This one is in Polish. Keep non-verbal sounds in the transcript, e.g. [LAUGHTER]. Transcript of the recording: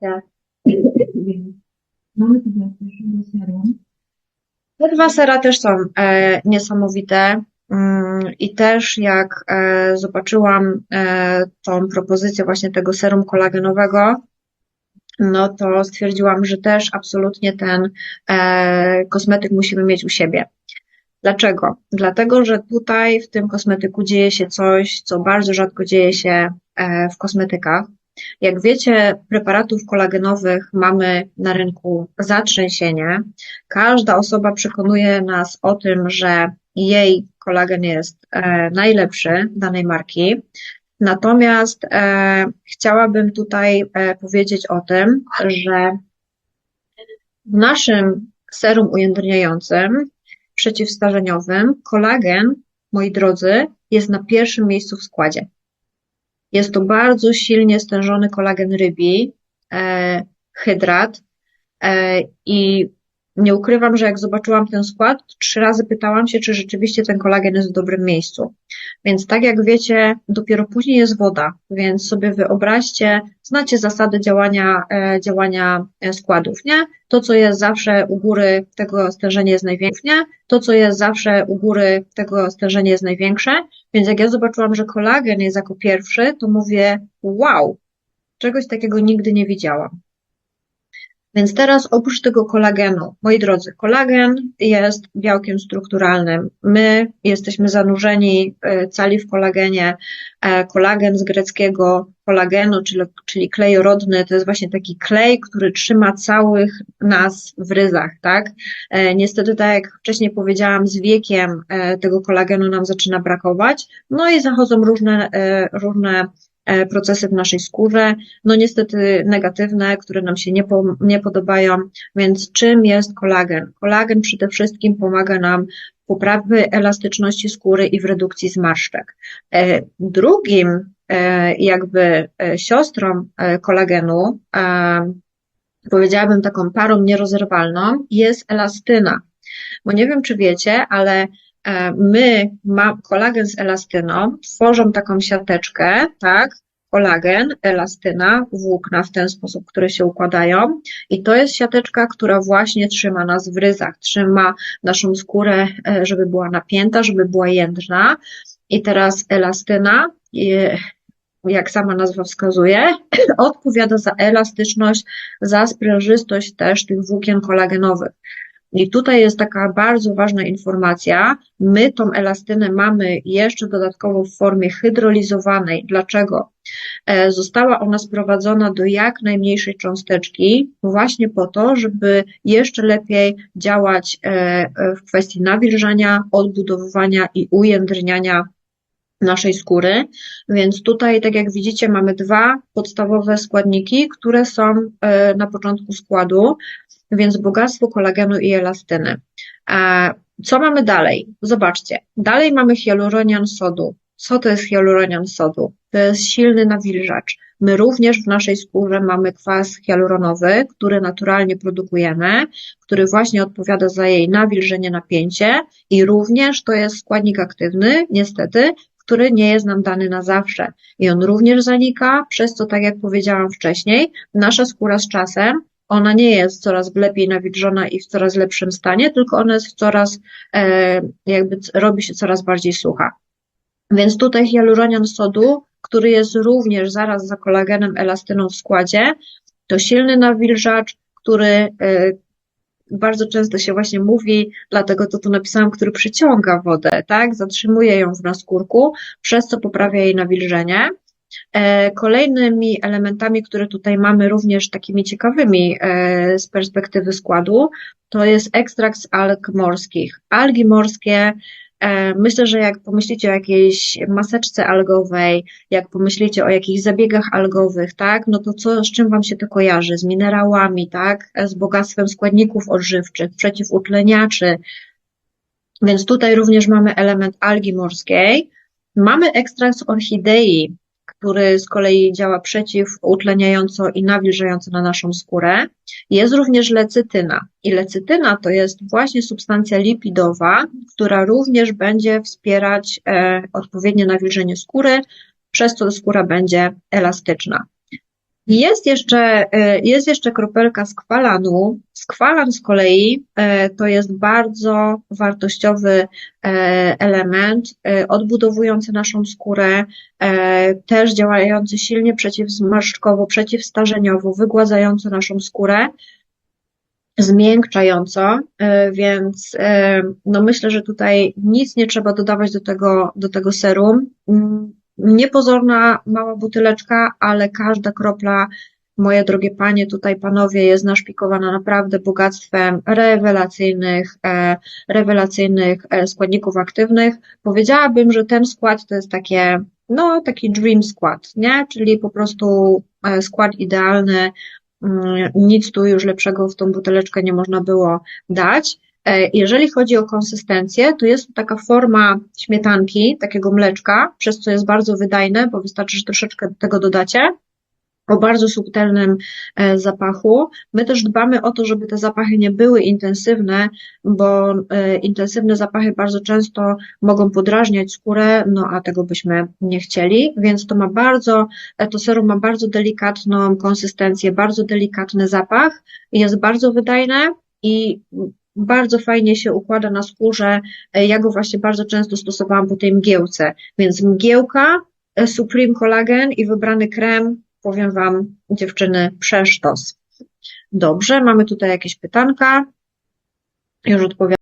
Zobaczcie. Mamy tutaj serum. Te dwa sera też są e, niesamowite. Mm, I też jak e, zobaczyłam e, tą propozycję właśnie tego serum kolagenowego, no to stwierdziłam, że też absolutnie ten e, kosmetyk musimy mieć u siebie. Dlaczego? Dlatego, że tutaj w tym kosmetyku dzieje się coś, co bardzo rzadko dzieje się w kosmetykach. Jak wiecie, preparatów kolagenowych mamy na rynku zatrzęsienie. Każda osoba przekonuje nas o tym, że jej kolagen jest e, najlepszy danej marki. Natomiast e, chciałabym tutaj e, powiedzieć o tym, że w naszym serum ujędrniającym, przeciwstarzeniowym, kolagen, moi drodzy, jest na pierwszym miejscu w składzie. Jest to bardzo silnie stężony kolagen rybi, e, hydrat e, i nie ukrywam, że jak zobaczyłam ten skład, trzy razy pytałam się, czy rzeczywiście ten kolagen jest w dobrym miejscu. Więc tak jak wiecie, dopiero później jest woda, więc sobie wyobraźcie, znacie zasady działania, e, działania e, składów, nie? To, co jest zawsze u góry, tego stężenie jest największe, nie? To, co jest zawsze u góry, tego stężenie jest największe, więc jak ja zobaczyłam, że kolagen jest jako pierwszy, to mówię, wow, czegoś takiego nigdy nie widziałam. Więc teraz oprócz tego kolagenu, moi drodzy, kolagen jest białkiem strukturalnym. My jesteśmy zanurzeni e, cali w kolagenie. E, kolagen z greckiego kolagenu, czyli, czyli klej rodny, to jest właśnie taki klej, który trzyma całych nas w ryzach, tak? E, niestety, tak jak wcześniej powiedziałam, z wiekiem tego kolagenu nam zaczyna brakować, no i zachodzą różne, różne procesy w naszej skórze, no niestety negatywne, które nam się nie, po, nie podobają. Więc czym jest kolagen? Kolagen przede wszystkim pomaga nam w poprawie elastyczności skóry i w redukcji zmarszczek. E, drugim e, jakby siostrą kolagenu, powiedziałabym taką parą nierozerwalną, jest elastyna. Bo nie wiem, czy wiecie, ale E, my, ma, kolagen z elastyną, tworzą taką siateczkę, tak, kolagen, elastyna, włókna w ten sposób, które się układają. I to jest siateczka, która właśnie trzyma nas w ryzach, trzyma naszą skórę, e, żeby była napięta, żeby była jędrna. I teraz elastyna, jak sama nazwa wskazuje, [COUGHS] odpowiada za elastyczność, za sprężystość też tych włókien kolagenowych. I tutaj jest taka bardzo ważna informacja. My tą elastynę mamy jeszcze dodatkowo w formie hydrolizowanej. Dlaczego? E, została ona sprowadzona do jak najmniejszej cząsteczki, właśnie po to, żeby jeszcze lepiej działać e, w kwestii nawilżania, odbudowywania i ujędrniania naszej skóry. Więc tutaj, tak jak widzicie, mamy dwa podstawowe składniki, które są e, na początku składu więc bogactwo kolagenu i elastyny. Co mamy dalej? Zobaczcie, dalej mamy hialuronian sodu. Co to jest hialuronian sodu? To jest silny nawilżacz. My również w naszej skórze mamy kwas hialuronowy, który naturalnie produkujemy, który właśnie odpowiada za jej nawilżenie, napięcie i również to jest składnik aktywny, niestety, który nie jest nam dany na zawsze. I on również zanika, przez co, tak jak powiedziałam wcześniej, nasza skóra z czasem ona nie jest coraz lepiej nawilżona i w coraz lepszym stanie, tylko ona jest coraz, e, jakby robi się coraz bardziej sucha. Więc tutaj hialuronian sodu, który jest również zaraz za kolagenem, elastyną w składzie, to silny nawilżacz, który e, bardzo często się właśnie mówi, dlatego to tu napisałam, który przyciąga wodę, tak, zatrzymuje ją w naskórku, przez co poprawia jej nawilżenie. E, kolejnymi elementami, które tutaj mamy również takimi ciekawymi e, z perspektywy składu, to jest ekstrakt z alg morskich. Algi morskie Myślę, że jak pomyślicie o jakiejś maseczce algowej, jak pomyślicie o jakichś zabiegach algowych, tak, no to co, z czym Wam się to kojarzy? Z minerałami, tak, z bogactwem składników odżywczych, przeciwutleniaczy. Więc tutaj również mamy element algi morskiej. Mamy ekstrakt z orchidei, który z kolei działa przeciwutleniająco i nawilżająco na naszą skórę. Jest również lecytyna. I lecytyna to jest właśnie substancja lipidowa, która również będzie wspierać e, odpowiednie nawilżenie skóry, przez co skóra będzie elastyczna. Jest jeszcze, e, jest jeszcze kropelka skwalanu. Skwalan z kolei e, to jest bardzo wartościowy e, element, odbudowujący naszą skórę, też działający silnie przeciwzmarszczkowo, przeciwstarzeniowo, wygładzający naszą skórę, zmiękczająco, więc no myślę, że tutaj nic nie trzeba dodawać do tego, do tego serum mm, niepozorna mała buteleczka, ale każda kropla, moje drogie panie, tutaj panowie, jest naszpikowana naprawdę bogactwem rewelacyjnych, e, rewelacyjnych e, składników aktywnych. Powiedziałabym, że ten skład to jest takie, no, taki dream skład, nie? Czyli po prostu e, skład idealny, mm, nic tu już lepszego w tą buteleczkę nie można było dać. E, jeżeli chodzi o konsystencję, to jest to taka forma śmietanki, takiego mleczka, przez co jest bardzo wydajne, bo wystarczy, że troszeczkę tego dodacie o bardzo subtelnym e, zapachu. My też dbamy o to, żeby te zapachy nie były intensywne, bo e, intensywne zapachy bardzo często mogą podrażniać skórę, no a tego byśmy nie chcieli, więc to ma bardzo, to serum ma bardzo delikatną konsystencję, bardzo delikatny zapach, jest bardzo wydajne i bardzo fajnie się układa na skórze. E, ja go właśnie bardzo często stosowałam po tej mgiełce. Więc mgiełka, e, Supreme Collagen i wybrany krem, powiem Wam, dziewczyny, przesztos. Dobrze, mamy tutaj jakieś pytanka. Już odpowiadam.